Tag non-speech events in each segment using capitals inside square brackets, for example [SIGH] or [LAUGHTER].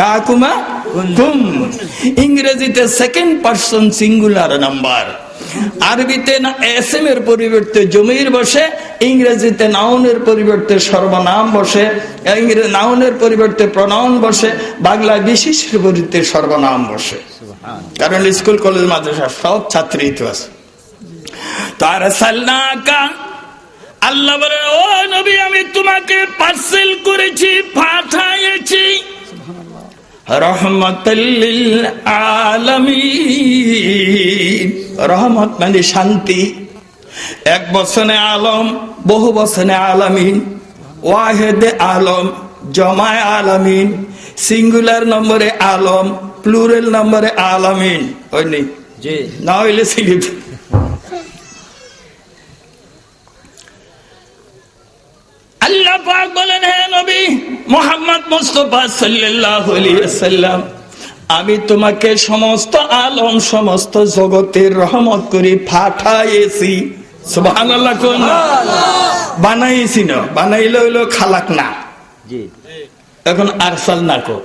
কাকুমা ইংরেজিতে second person singular number আরবিতে না এস এম এর পরিবর্তে জমির বসে ইংরেজিতে নাউনের পরিবর্তে সর্বনাম বসে নাউনের পরিবর্তে প্রনাউন বসে বাংলা বিশেষের পরিবর্তে সর্বনাম বসে। কারণ স্কুল কলেজ মাদ্রাসা সব ছাত্রী তো আছে। তার সাল্লাকা আল্লাহ বলেন ও নবী, আমি তোমাকে পার্সেল করেছি পাঠাইছি রহমতাল্লিল আলামিন। রহমত মানে শান্তি। এক বছরে আলম, বহু বছরে আলামিন। ওয়াহেদে আলম, জমায় আলামিন। সিঙ্গুলার নম্বরে আলম, প্লুরাল নম্বরে আলামিন। নেই না হইলে সিলিপ। আল্লাহ পাক বলেন হে নবী মোহাম্মদ মুস্তফা সাল্লাল্লাহু আলাইহি ওয়াসাল্লাম আমি তোমাকে সমস্ত আলম সমস্ত জগতের রহমত করে সুবহানাল্লাহ কোন বানাইছি না। বানাইলে হইল খালাক না। এখন আরসাল না কো।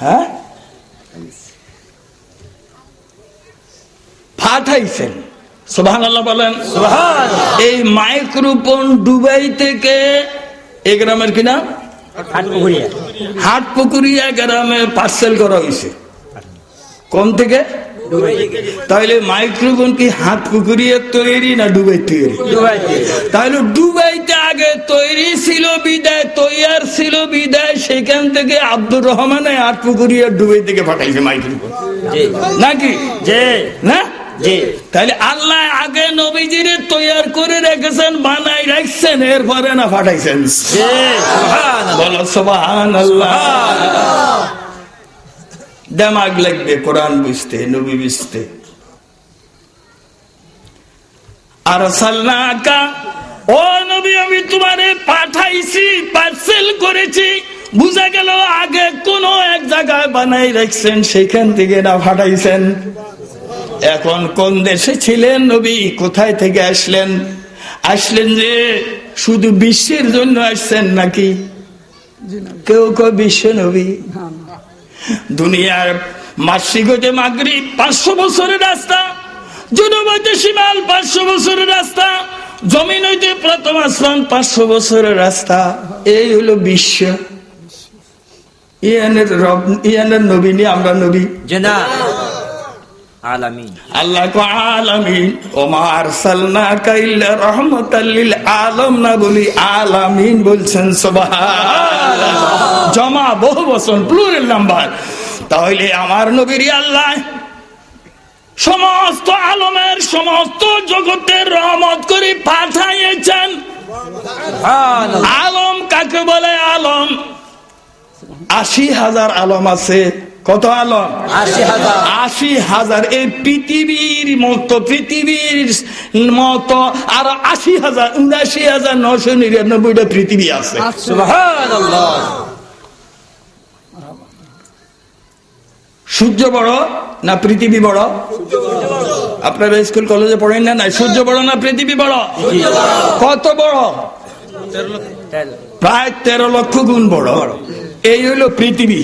হ্যাঁ? পাঠাইছেন। সুবহান আল্লাহ বলেন এই মাইক্রোফোন দুবাই থেকে এই গ্রামের কিনা হাট পুকুরিয়া গ্রামে পার্সেল করা হয়েছে। কোন থেকে? তাহলে মাইক্রোফোন কি হাত পুকুরিয়া তৈরি না ডুবাই তৈরি? তাহলে দুবাইতে আগে তৈরি ছিল বিদায় তৈয়ার ছিল বিদায় সেখান থেকে আব্দুর রহমান আটপুকুরিয়া ডুবাই থেকে পাঠাইছে মাইক্রোফোন। নাকি? জি। না? তাহলে আল্লাহ আগে নবীজিরে তৈয়ার করে রেখেছেন বানাই রাখছেন এরপরে না পাঠাইছেন। বলো সুবহান দেমাগ লাগবে কোরআন বুঝতে নবী বুঝতে। আর সাল্লাকা ও নবী আমি তোমারে পাঠাইছি পার্সেল করেছি। বুঝা গেল আগে কোন এক জায়গায় বানাই রাখছেন সেখান থেকে না পাঠাইছেন। এখন কোন দেশে ছিলেন নবী? কোথায় থেকে আসলেন? আসলেন যে শুধু বিশ্বের জন্য আসছেন নাকি? কেউ কেউ বিশ্ব নবী? দুনিয়ার মাসিক হতে মাগরি পাঁচশো বছরের রাস্তা। জুনুব হইতে শিমাল পাঁচশো বছরের রাস্তা। জমিন হইতে প্রথম আসমান পাঁচশো বছরের রাস্তা। এই হলো বিশ্ব। ইয়ানের রব ইয়ানের নবী নিয়ে আমরা নবী। জেনা আলামিন। আল্লাহ কো আলামিন। ওমা আরসালনাকা ইল্লা রাহমাতাল লিল আলম। না বলি আলামিন বলছেন সুবহানাল্লাহ। জমা বহু বচন প্লুরাল নাম্বার তাহলে আমার নবীর আল্লাহ সমস্ত আলমের সমস্ত জগতের রহমত করে পাঠাইয়েছেন। আলম কাকে বলে আলম? আশি হাজার আলম আছে। কত আলম আশি হাজার। আশি হাজার। এই পৃথিবীর মতো পৃথিবীর মতো আর আশি হাজার উনাশি হাজার নশো নিরানব্বইটা পৃথিবী আছে। সুবহানাল্লাহ। সূর্য বড় না পৃথিবী বড়? আপনারা স্কুল কলেজে পড়েন না? না সূর্য বড় না পৃথিবী বড়? কত বড়? প্রায় তেরো লক্ষ গুণ বড়। এই হলো পৃথিবী।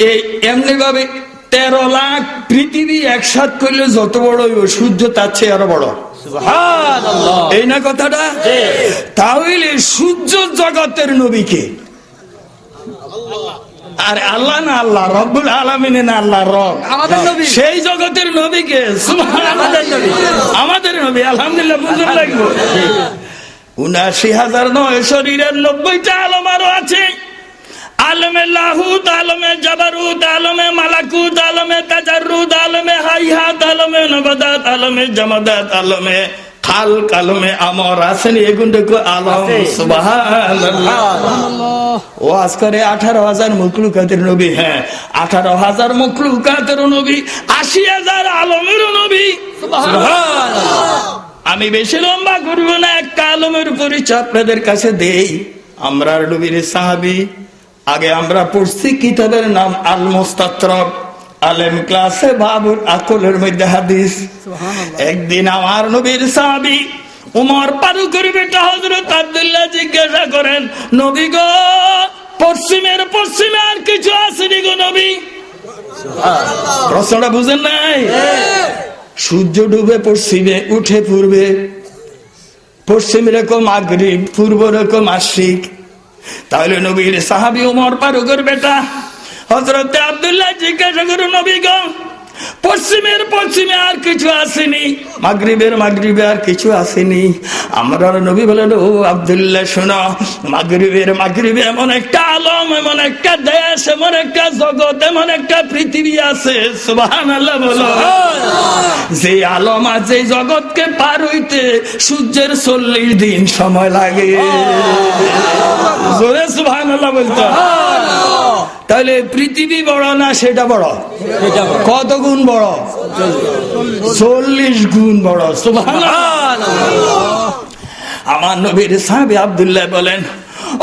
এই এমনি ভাবে তেরো লাখ পৃথিবী একসাথ করলে যত বড় হইব সূর্য তার চেয়ে আরও বড়। এই না কথাটা? তাহলে সূর্য জগতের নবীকে। আর আল্লাহ না আল্লাহ রব্বুল আলমিনে না আল্লাহ রব। আমাদের নবী। সেই জগতের নবীকে আমাদের নবী। আমাদের নবী আলহামদুলিল্লাহ বুঝতে লাগবো [LAUGHS] উনাশি হাজার নয় শরীরের নব্বইটা আলম আরও আছে। আলমে লাহুদ আলমে জাবারুদ আলমে মালাকুদ আলমে তাজারুদ আলমে হাইহাত আলমে নবাদাত আলমে জামাদাত আলমে খাল কালমে আমর আছেন এগুলো আলম আজ করে আঠারো হাজার মুকলুকাতের নবী হ্যাঁ আঠারো হাজার মুকলুকাতের নবী আশি হাজার আলমের নবী আমি বেশি লম্বা করব না একটা আলমের পরিচয় আপনাদের কাছে দেই। আমরা নবীর সাহাবি আগে আমরা পড়ছি কিতাবের নাম আল মোস্তাত্রক আলেম ক্লাসে বাবুর আকলের মধ্যে হাদিস। একদিন আমার নবীর সাহাবি উমর পারু করি বেটা হজরত আব্দুল্লাহ জিজ্ঞাসা করেন নবী গো পশ্চিমের পশ্চিমে আর কিছু আসেনি গো নবী? প্রশ্নটা বুঝেন নাই? সূর্য ডুবে পশ্চিমে উঠে পূর্বে। পশ্চিম রকম আগ্রিব পূর্ব রকম আশিক তাহলে নবীর সাহাবি উমর পারুকের বেটা হজরত আবদুল্লাহ জিজ্ঞাসা করুন নবী গো পশ্চিমের পশ্চিমে আর কিছু আসেনি। মাগরিবের মাগরিবে আর কিছু আসেনি। আমরা নবী বলেন ও আব্দুল্লাহ শোনো মাগরিবের মাগরিবে এমন একটা আলম এমন একটা দেশ এমন একটা জগৎ এমন একটা পৃথিবী আছে। সুবাহান আল্লাহ বলো। যে আলম আছে জগৎকে পার হইতে সূর্যের চল্লিশ দিন সময় লাগে। জোরে সুবাহান আল্লাহ বলতো। তাহলে পৃথিবী বড় না সেটা বড়? এটা বড়। কত গুণ বড়। চল্লিশ গুণ বড়। আমার নবীর সাহেব আবদুল্লাহ বলেন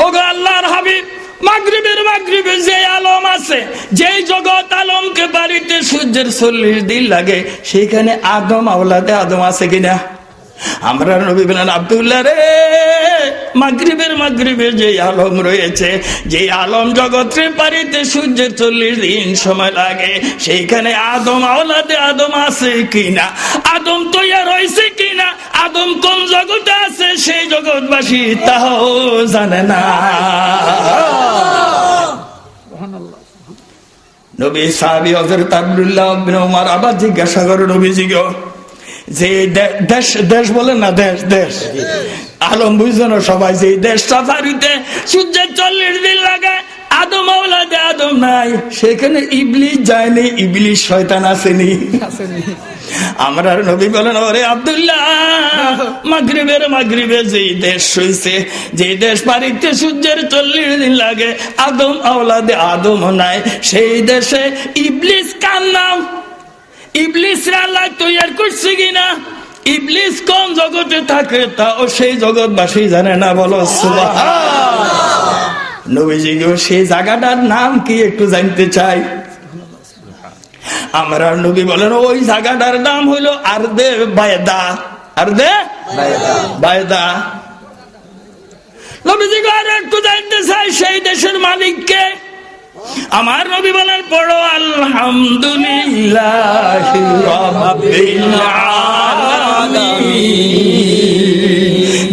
ও গো আল্লাহর হাবিব, মাগরিবের মাগরিবে যে আলম আছে, যেই জগৎ আলমকে বাড়িতে সূর্যের চল্লিশ দিন লাগে সেখানে আদম আওলাদে আদম আছে কিনা? আমরা নবী বলেন, আব্দুল্লাহ রে, মাগরিবের মাগরিবে যে আলম রয়েছে, যে আলম জগতের বাড়িতে সূর্যের চল্লিশ দিন সময় লাগে, সেইখানে আদম আওলাদে আদম আছে কিনা? আদম তৈয়া রয়েছে কিনা? আদম কোন জগতে আছে সেই জগৎবাসী তাও জানে না। নবী সাহাবি হযরত আব্দুল্লাহ আবার জিজ্ঞাসা করে, নবীজি গো যে দেশ দেশ বলেন না দেশ দেশ। আলম বুঝছেন সবাই যে এই দেশটা পারিতে সূর্যের চল্লিশ দিন লাগে আদম আওলাদে আদম নাই। সেখানে ইবলিশ যায়নি ইবলিশ শয়তান আসেনি। আমরা নবী বলেন ওরে আব্দুল্লাহ মাগরিবের মাগরিবে যেই দেশ হইছে যে দেশ পারিতে সূর্যের চল্লিশ দিন লাগে আদম আওলাদে আদম নাই। সেই দেশে ইবলিস কার নাম? ইবলিস আল্লাহ তৈয়ার করছে কিনা ইবলিস কোন জগতে থাকে তাও সেই জগৎবাসী জানে না, বলো নবীজি সেই জায়গাটার নাম কি একটু জানতে চাই? আমরা নবী বলেন, ওই জায়গাটার নাম হইল আর্দে বায়দা। আর্দে বায়দা। নবীজি আর একটু জানতে চাই, সেই দেশের মালিককে আমার নবী বলেন, পড়ো, আলহামদুলিল্লাহ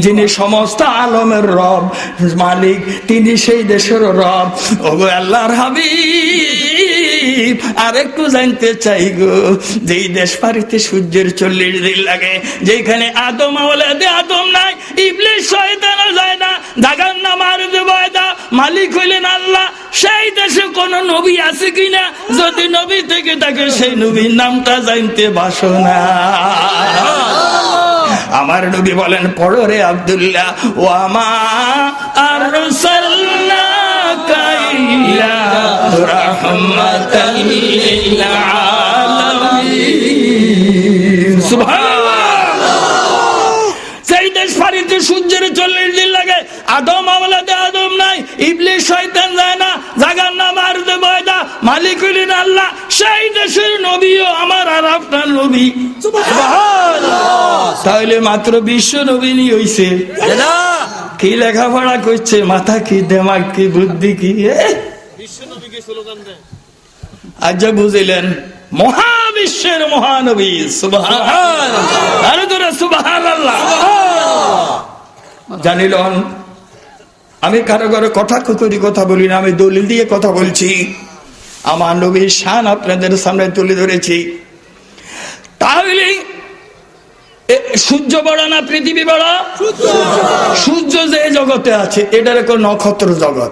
যিনি সমস্ত আলমের রব, মালিক, তিনি সেই দেশের রব। ওগো আল্লাহর হাবিব আর একটু জানতে চাই গো, যেই দেশ পারিতে সূর্যের চল্লিশ দিন লাগে যেখানে আদম আওলাদে আদম নাই ইবলিশ শয়তানও যায় না দাগান না মারুদে বয়দা, মালিক হইলেন আল্লাহ সেই দেশে কোন নবী আছে কিনা? যদি নবী থেকে থাকে, সেই নবীর নামটা জানতে বাসনা আমার নবী বলেন, পড়ো রে আবদুল্লাহ, ও আমা আর মালিক হইলেন আল্লাহ সেই দেশের নবীও আমার আর আপনার নবী। তাহলে মাত্র বিশ্ব নবীনই হইছে। কি লেখাপড়া করছে মাথা কি দেমাগ কি বুদ্ধি কি এ? আজ যা বুঝিলেন মহাবিশ্বের মহানবী আরে তোরা সুবহান আল্লাহ জানিলন আমি কারও কারও কথা করি কথা বলি না আমি দলিল দিয়ে কথা বলছি। আমার নবীর শান আপনাদের সামনে তুলে ধরেছি। তাহলে সূর্য বড় না পৃথিবী বড়? সূর্য যে জগতে আছে, এটার নক্ষত্র জগৎ।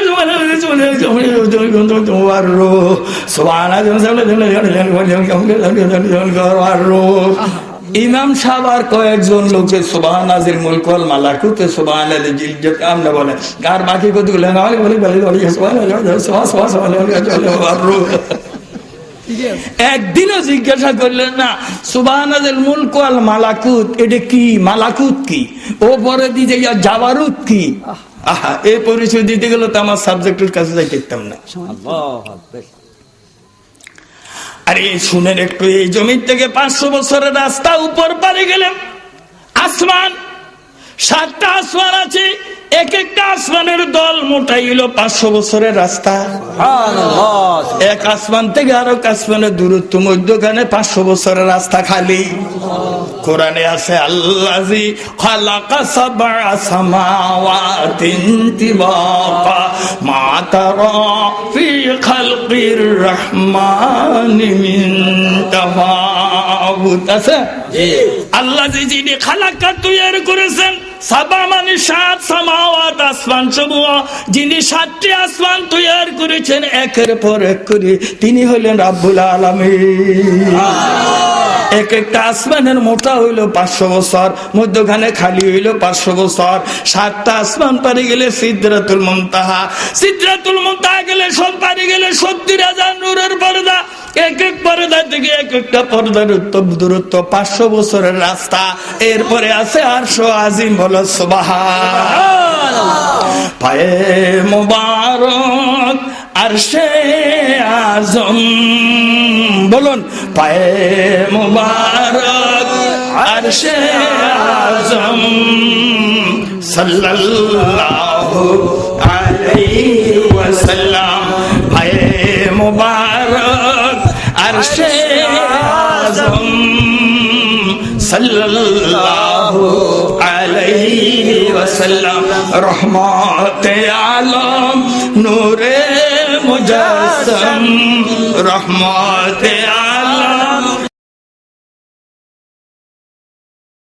ইমাম আর কয়েকজন লোকে আমরা বলে আর বাকি। একদিনও জিজ্ঞাসা করলেন না সুবাহানাদের মুলক আল মালাকুত এটা কি মালাকুত কি ও পরে দিয়ে ইয়া জাবারুত কি আহা এই পরিচয় দিতে গেলে তো আমার সাবজেক্টের কাছে যাই দেখতাম না। আরে শুনেন একটু এই জমি থেকে পাঁচশো বছরের রাস্তা উপর পারে গেলেন। আসমান সাতটা আসমান আছে এক একটা আসমানের দল মোটাই হলো পাঁচশো বছরের রাস্তা। এক আসমান থেকে আরও আসমানের দূরত্ব মধ্যখানে পাঁচশো বছরের রাস্তা খালি। কোরআনে আছে আল্লাজি খালাকা সাবআ সামাওয়াতিন তিবাকা মা তারা ফি খালকির রহমানি মিন তাফাউত আছে? আল্লাহ যিনি খালাকা তৈরি করেছেন সাবা মানে সাত সামাওয়াত আসমান সমূহ যিনি সাতটি আসমান তৈরি করেছেন একের পর এক করে তিনি হলেন রাব্বুল আলামিন। এক একটা আসমানের মোটা হইল পাঁচশো বছর মধ্যখানে খালি হইল পাঁচশো বছর। সাতটা আসমান পারি গেলে সিদ্ধাতুল মুনতাহা। সিদ্ধাতুল মুনতাহা গেলে সব পারি গেলে সত্তর হাজার নূরের পর্দা। এক এক থেকে এক একটা দূরত্ব, পাঁচশো বছরের রাস্তা। এরপরে আছে আরশো আজিম বলো সুবাহা আজম। বলুন, পায়ে মোবারক, আরশে আজম। সাল্লাল্লাহু আলাইহি ওয়াসাল্লাম, পায়ে মোবারক। আরশে আজম সাল্লাল্লাহু আলাইহি ওয়াসাল্লাম রহমতে আলম নূরে মুজাসসম রহমতে